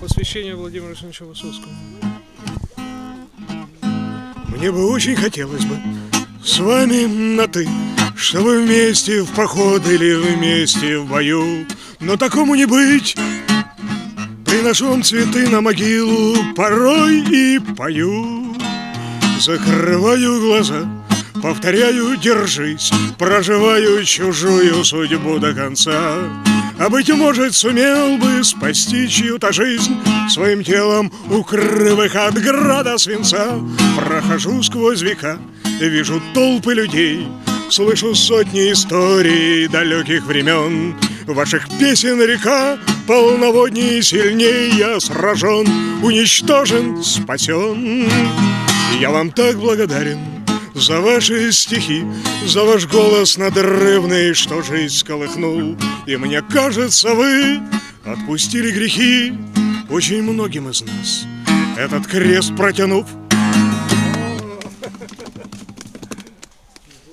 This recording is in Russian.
посвящение Владимиру Александровичу Высоцкому. Мне бы очень хотелось бы с вами на «ты», Чтобы вместе в поход или вместе в бою, Но такому не быть. Приношу вам цветы на могилу порой и пою. Закрываю глаза, повторяю «держись», Проживаю чужую судьбу до конца. А быть может, сумел бы спасти чью-то жизнь. Своим телом укрыв их от града свинца. Прохожу сквозь века, вижу толпы людей. Слышу сотни историй далеких времен. Ваших песен река полноводней сильней Я сражен, уничтожен, спасен. Я вам так благодарен за ваши стихи, за ваш голос надрывный, что жизнь сколыхнул. И мне кажется, вы отпустили грехи очень многим из нас. Этот крест протянув,